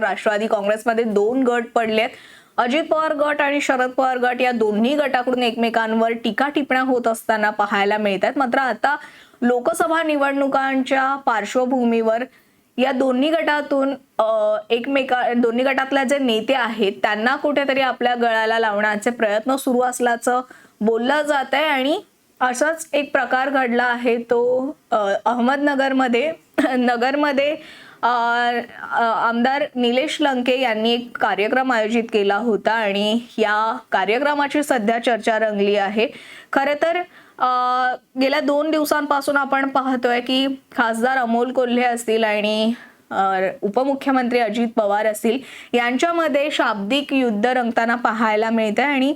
तर राष्ट्रवादी काँग्रेसमध्ये दोन गट पडलेत. अजित पवार गट आणि शरद पवार गट या दोन्ही गटाकडून एकमेकांवर टीका टिपण्या होत असताना पाहायला मिळत आहेत मात्र आता लोकसभा निवडणुकांच्या पार्श्वभूमीवर या दोन्ही गटातून एकमेका दोन्ही गटातल्या जे नेते आहेत त्यांना कुठेतरी आपल्या गळाला लावण्याचे प्रयत्न सुरू असल्याचं बोललं जात आहे आणि असाच एक प्रकार घडला आहे तो अहमदनगरमध्ये नगरमध्ये आमदार निलेश लंके यांनी एक कार्यक्रम आयोजित केला होता आणि या कार्यक्रमाची सध्या चर्चा रंगली आहे. खरं तर गेल्या दोन दिवसांपासून आपण पाहतोय की खासदार अमोल कोल्हे असतील आणि उपमुख्यमंत्री अजित पवार असतील यांच्यामध्ये शाब्दिक युद्ध रंगताना पाहायला मिळतंय आणि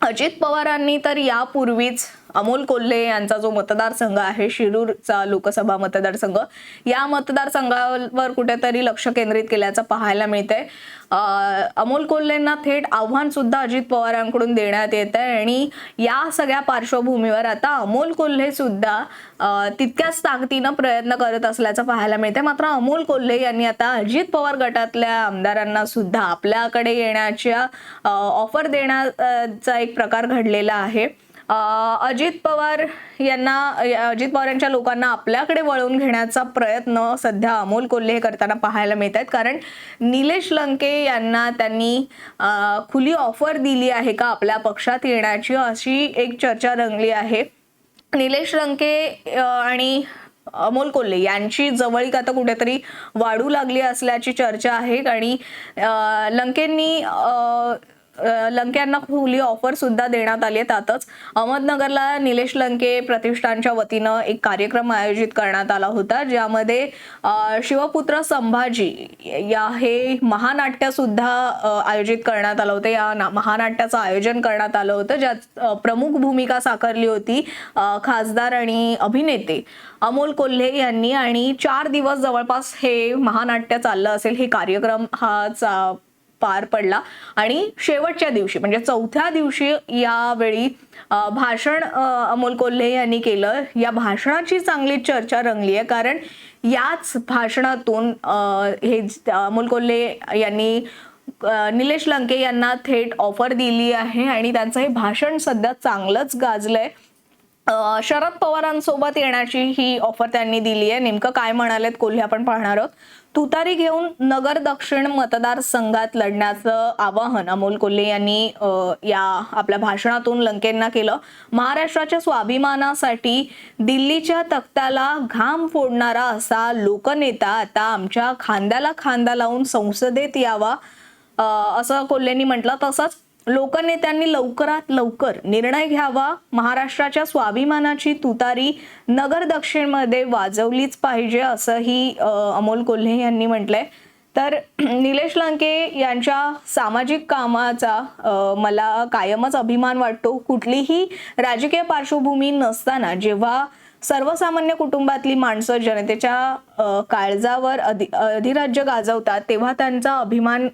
अजित पवारांनी तर यापूर्वीच अमोल कोल्हे यांचा जो मतदारसंघ आहे शिरूरचा लोकसभा मतदारसंघ या मतदारसंघावर कुठेतरी लक्ष केंद्रित केल्याचं पाहायला मिळतंय. अमोल कोल्हेंना थेट आव्हान सुद्धा अजित पवारांकडून देण्यात येत आहे आणि या सगळ्या पार्श्वभूमीवर आता अमोल कोल्हे सुद्धा तितक्याच ताकदीनं प्रयत्न करत असल्याचं पाहायला मिळतंय. मात्र अमोल कोल्हे यांनी आता अजित पवार गटातल्या आमदारांना सुद्धा आपल्याकडे येण्याच्या ऑफर देण्याचा एक प्रकार घडलेला आहे. अजित पवार यांना अजित पवार यांच्या लोकांना आपल्याकडे वळवून घेण्याचा प्रयत्न सध्या अमोल कोल्हे हे करताना पाहायला मिळत आहेत कारण निलेश लंके यांना त्यांनी खुली ऑफर दिली आहे का आपल्या पक्षात येण्याची अशी एक चर्चा रंगली आहे. निलेश लंके आणि अमोल कोल्हे यांची जवळीक आता कुठेतरी वाढू लागली असल्याची चर्चा आहे. आणि लंकेंनी लंके यांना खुली ऑफर सुद्धा देण्यात आली आहे त्यातच. अहमदनगरला निलेश लंके प्रतिष्ठानच्या वतीनं एक कार्यक्रम आयोजित करण्यात आला होता ज्यामध्ये शिवपुत्र संभाजी या हे महानाट्य सुद्धा आयोजित करण्यात आलं होतं. या ना- महानाट्याचं आयोजन करण्यात आलं होतं ज्यात प्रमुख भूमिका साकारली होती खासदार आणि अभिनेते अमोल कोल्हे यांनी. आणि चार दिवस जवळपास हे महानाट्य चाललं असेल हे कार्यक्रम हा चा- पार पडला. आणि शेवटच्या दिवशी म्हणजे चौथ्या दिवशी यावेळी भाषण अमोल कोल्हे यांनी केलं. या भाषणाची चांगली चर्चा रंगली आहे कारण याच भाषणातून हे अमोल कोल्हे यांनी निलेश लंके यांना थेट ऑफर दिली आहे. आणि त्यांचं हे भाषण सध्या चांगलंच गाजलंय. आहे शरद पवारांसोबत येण्याची ही ऑफर त्यांनी दिली आहे. नेमकं काय म्हणालेत कोल्हे आपण पाहणार आहोत. तुतारी घेऊन नगर दक्षिण मतदारसंघात लढण्याचं आवाहन अमोल कोल्हे यांनी या आपल्या भाषणातून लंकेंना केलं. महाराष्ट्राच्या स्वाभिमानासाठी दिल्लीच्या तख्ताला घाम फोडणारा असा लोकनेता आता आमच्या खांद्याला खांदा लावून संसदेत यावा असं कोल्हेंनी म्हटलं. तसंच लोकनेत्यांनी लवकरात लवकर निर्णय घ्यावा. महाराष्ट्राच्या स्वाभिमानाची तुतारी नगर दक्षिणमध्ये वाजवलीच पाहिजे असंही अमोल कोल्हे यांनी म्हटलंय. तर निलेश लंके यांच्या सामाजिक कामाचा मला कायमच अभिमान वाटतो. कुठलीही राजकीय पार्श्वभूमी नसताना जेव्हा सर्वसामान्य कुटुंबातली माणसं जनतेच्या काळजावर अधि अधिराज्य गाजवतात तेव्हा त्यांचा अभिमान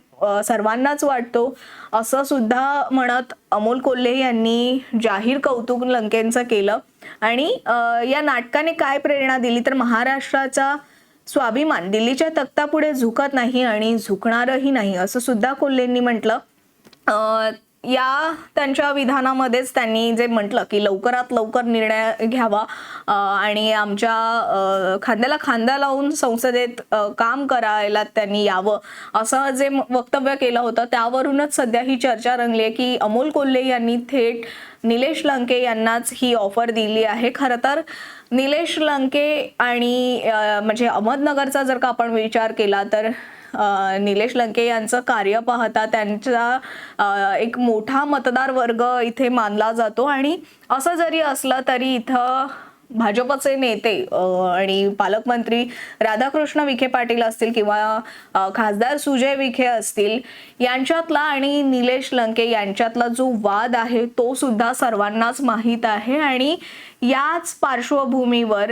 सर्वांनाच वाटतो. असं सुद्धा म्हणत अमोल कोल्हे यांनी जाहीर कौतुक लंकेंचं केलं. आणि या नाटकाने काय प्रेरणा दिली? तर महाराष्ट्राचा स्वाभिमान दिल्लीच्या तख्तापुढे झुकत नाही आणि झुकणारही नाही असं सुद्धा कोल्हेंनी म्हटलं. या त्यांच्या विधानामध्येच त्यांनी जे म्हटलं की लवकरात लवकर निर्णय घ्यावा आणि आमच्या खांद्याला खांदा लावून संसदेत काम करायला त्यांनी यावं असं जे वक्तव्य केलं होतं त्यावरूनच सध्या ही चर्चा रंगली आहे की अमोल कोल्हे यांनी थेट निलेश लंके यांनाच ही ऑफर दिली आहे. खरं तर निलेश लंके आणि म्हणजे अहमदनगरचा जर का आपण विचार केला तर निलेश लंके यांचं कार्य पाहता त्यांचा एक मोठा मतदार वर्ग इथे मानला जातो. आणि असं जरी असलं तरी इथं भाजपचे नेते आणि पालकमंत्री राधाकृष्ण विखे पाटील असतील किंवा खासदार सुजय विखे असतील यांच्यातला आणि निलेश लंके यांच्यातला जो वाद आहे तो सुद्धा सर्वांनाच माहीत आहे. आणि याच पार्श्वभूमीवर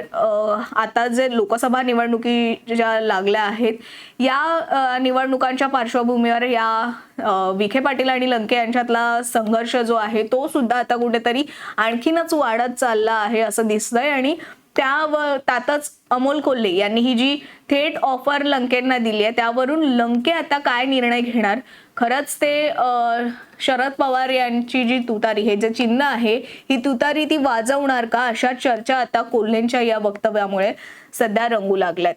आता जे लोकसभा निवडणुकी ज्या लागल्या आहेत या निवडणुकांच्या पार्श्वभूमीवर या विखे पाटील आणि लंके यांच्यातला संघर्ष जो आहे तो सुद्धा आता कुठेतरी आणखीनच वाढत चालला आहे असं दिसतंय. आणि त्या त्यातच अमोल कोल्हे यांनी ही जी थेट ऑफर लंकेंना दिली आहे त्यावरून लंके आता काय निर्णय घेणार? खरंच ते शरद पवार यांची जी तुतारी हे जे चिन्ह आहे ही तुतारी ती वाजवणार का? अशा चर्चा आता कोल्हेंच्या या वक्तव्यामुळे सध्या रंगू लागल्यात.